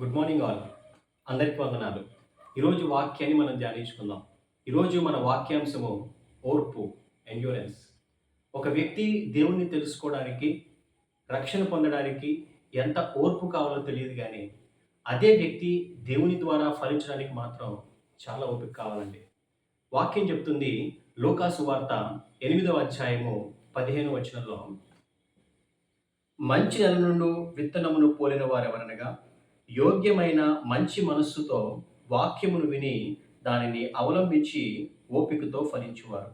Good morning all అందరికీ వందనాలు. ఈరోజు వాక్యాన్ని మనం ధ్యానించుకుందాం. ఈరోజు మన వాక్యాంశము ఓర్పు ఎండ్యూరెన్స్ ఒక వ్యక్తి దేవుణ్ణి తెలుసుకోవడానికి రక్షణ పొందడానికి ఎంత ఓర్పు కావాలో తెలియదు కానీ అదే వ్యక్తి దేవుని ద్వారా ఫలించడానికి మాత్రం చాలా ఓపిక కావాలండి. వాక్యం చెప్తుంది లోకాసు వార్త ఎనిమిదవ అధ్యాయము పదిహేను వచనంలో మంచి నెల నుండి విత్తనమును పోలిన వారెవరనగా యోగ్యమైన మంచి మనస్సుతో వాక్యమును విని దానిని అవలంబించి ఓపికతో ఫలించువారు.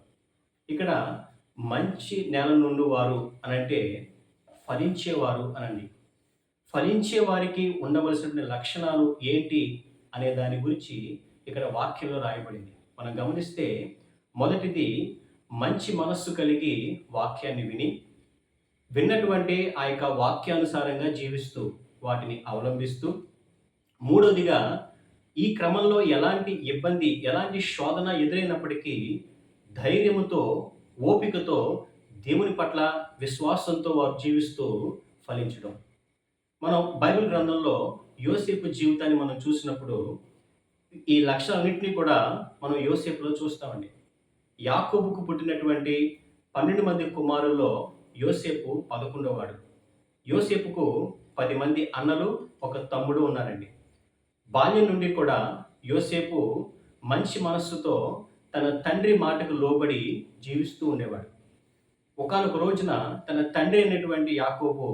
ఇక్కడ మంచి నేల నుండి వారు అనంటే ఫలించేవారు అనండి. ఫలించే వారికి ఉండవలసిన లక్షణాలు ఏంటి అనే దాని గురించి ఇక్కడ వాక్యంలో రాయబడింది. మనం గమనిస్తే మొదటిది మంచి మనస్సు కలిగి వాక్యాన్ని విని విన్నటువంటి ఆ యొక్క వాక్యానుసారంగా జీవిస్తూ వాటిని అవలంబిస్తూ మూడోదిగా ఈ క్రమంలో ఎలాంటి ఇబ్బంది ఎలాంటి శోధన ఎదురైనప్పటికీ ధైర్యముతో ఓపికతో దేవుని పట్ల విశ్వాసంతో వారు జీవిస్తూ ఫలించడం. మనం బైబిల్ గ్రంథంలో యోసేపు జీవితాన్ని మనం చూసినప్పుడు ఈ లక్షలన్నింటినీ కూడా మనం యోసేపులో చూస్తామండి. యాకోబుకు పుట్టినటువంటి పన్నెండు మంది కుమారుల్లో యోసేపు పదకొండవవాడు యోసేపుకు పది మంది అన్నలు ఒక తమ్ముడు ఉన్నారండి. బాల్యం నుండి కూడా యోసేపు మంచి మనస్సుతో తన తండ్రి మాటకు లోబడి జీవిస్తూ ఉండేవాడు. ఒకనొక రోజున తన తండ్రి అయినటువంటి యాకోబు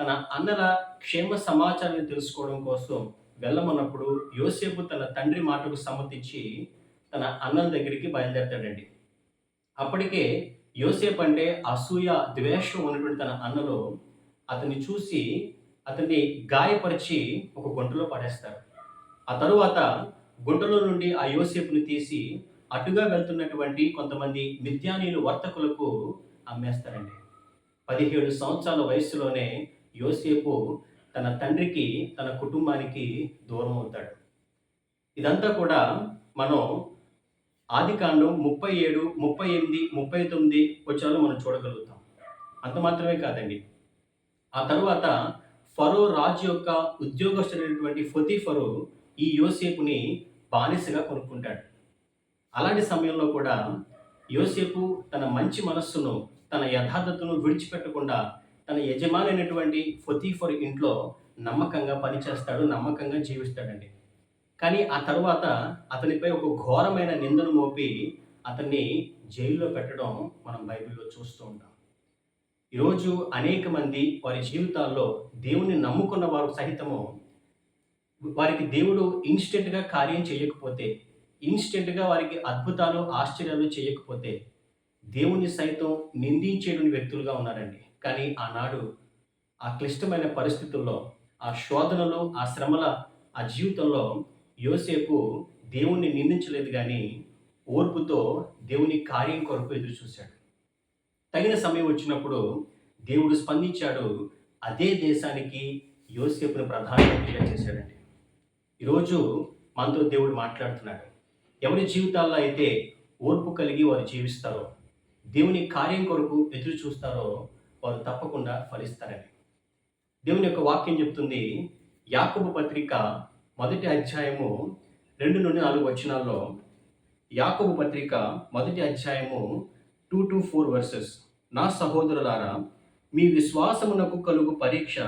తన అన్నల క్షేమ సమాచారాన్ని తెలుసుకోవడం కోసం వెళ్ళమన్నప్పుడు యోసేపు తన తండ్రి మాటకు సమ్మతించి తన అన్నల దగ్గరికి బయలుదేరతాడండి. అప్పటికే యోసేపు అంటే అసూయ ద్వేషం ఉన్నటువంటి తన అన్నలో అతన్ని చూసి అతన్ని గాయపరిచి ఒక గుంటలో పడేస్తారు. ఆ తరువాత గుంటలో నుండి ఆ యోసేపుని తీసి అటుగా వెళ్తున్నటువంటి కొంతమంది మిథ్యానీయులు వర్తకులకు అమ్మేస్తారండి. పదిహేడు సంవత్సరాల వయసులోనే యోసేపు తన తండ్రికి తన కుటుంబానికి దూరం అవుతాడు. ఇదంతా కూడా మనం ఆదికాండం ముప్పై ఏడు ముప్పై ఎనిమిది ముప్పై తొమ్మిది వచ్చాలో మనం చూడగలుగుతాం. అంత మాత్రమే కాదండి. ఆ తరువాత ఫరో రాజు యొక్క ఉద్యోగస్తుడైనటువంటి ఫొతిఫరు ఈ యోసేపుని బానిసగా కొనుక్కుంటాడు. అలాంటి సమయంలో కూడా యోసేపు తన మంచి మనస్సును తన యథార్థతను విడిచిపెట్టకుండా తన యజమాని అయినటువంటి ఫొతీఫర్ ఇంట్లో నమ్మకంగా పనిచేస్తాడు నమ్మకంగా జీవిస్తాడండి. కానీ ఆ తర్వాత అతనిపై ఒక ఘోరమైన నిందను మోపి అతన్ని జైల్లో పెట్టడం మనం బైబిల్లో చూస్తూ ఉంటాం. ఈరోజు అనేక మంది వారి జీవితాల్లో దేవుణ్ణి నమ్ముకున్న వారు సహితము వారికి దేవుడు ఇన్స్టెంట్గా కార్యం చేయకపోతే ఇన్స్టెంట్గా వారికి అద్భుతాలు ఆశ్చర్యాలు చేయకపోతే దేవుని సైతం నిందించేటువంటి వ్యక్తులుగా ఉన్నారండి. కానీ ఆనాడు ఆ క్లిష్టమైన పరిస్థితుల్లో ఆ శోధనలో ఆ శ్రమల ఆ జీవితంలో యోసేపు దేవుణ్ణి నిందించలేదు కానీ ఓర్పుతో దేవుని కార్యం కొరకు ఎదురు చూశాడు తగిన సమయం వచ్చినప్పుడు దేవుడు స్పందించాడు అదే దేశానికి యోసేపును ప్రధానమంత్రిగా చేశాడండి. ఈరోజు మనతో దేవుడు మాట్లాడుతున్నాడు. ఎవరి జీవితాల్లో అయితే ఓర్పు కలిగి వారు జీవిస్తారో దేవుని కార్యం కొరకు ఎదురు చూస్తారో వారు తప్పకుండా ఫలిస్తారని. దేవుని యొక్క వాక్యం చెప్తుంది యాకబు పత్రిక మొదటి అధ్యాయము రెండు నుండి నాలుగు వచనాల్లో యాకబు పత్రిక మొదటి అధ్యాయము టూ టు ఫోర్ వర్సెస్ నా సహోదరులారా మీ విశ్వాసమునకు కలుగు పరీక్ష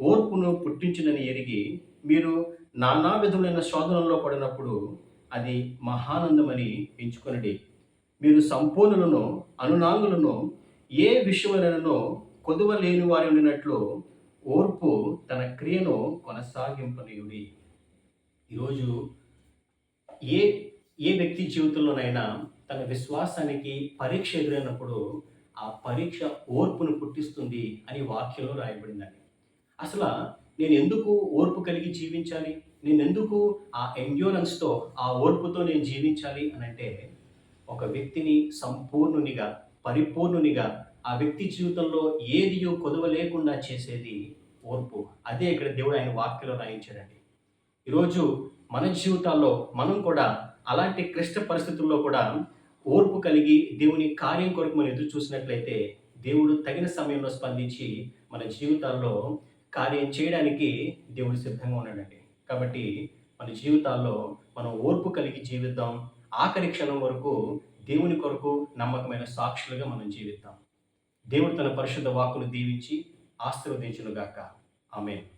ఓర్పును పుట్టించునని ఎరిగి మీరు నానా విధములైన శోధనలో పడినప్పుడు అది మహానందమని ఎంచుకొనడి. మీరు సంపూర్ణులను అనునాంగులను ఏ విషయములనో కొదువ లేని వారి ఉండినట్లు ఓర్పు తన క్రియను కొనసాగింపనీయుడి. ఈరోజు ఏ ఏ వ్యక్తి జీవితంలోనైనా తన విశ్వాసానికి పరీక్ష ఎదురైనప్పుడు ఆ పరీక్ష ఓర్పును పుట్టిస్తుంది అని వాక్యంలో రాయబడిందండి. అసలు నేను ఎందుకు ఓర్పు కలిగి జీవించాలి? నేను ఎందుకు ఆ ఎండ్యూరెన్స్తో ఆ ఓర్పుతో నేను జీవించాలి అని అంటే ఒక వ్యక్తిని సంపూర్ణునిగా పరిపూర్ణునిగా ఆ వ్యక్తి జీవితంలో ఏదియో కొదవ లేకుండా చేసేది ఓర్పు. అదే ఇక్కడ దేవుడు ఆయన వాక్యలో రాయించాడండి. ఈరోజు మన జీవితాల్లో మనం కూడా అలాంటి క్లిష్ట పరిస్థితుల్లో కూడా ఓర్పు కలిగి దేవుని కార్యం కొరకు మనం ఎదురు చూసినట్లయితే దేవుడు తగిన సమయంలో స్పందించి మన జీవితాల్లో కార్యం చేయడానికి దేవుడు సిద్ధంగా ఉన్నాడండి. కాబట్టి మన జీవితాల్లో మనం ఓర్పు కలిగి జీవిద్దాం. ఆఖరి క్షణం వరకు దేవుని కొరకు నమ్మకమైన సాక్షులుగా మనం జీవిద్దాం. దేవుడు తన పరిశుద్ధ వాక్కును దీవించి ఆశీర్వదించునుగాక. ఆమెను.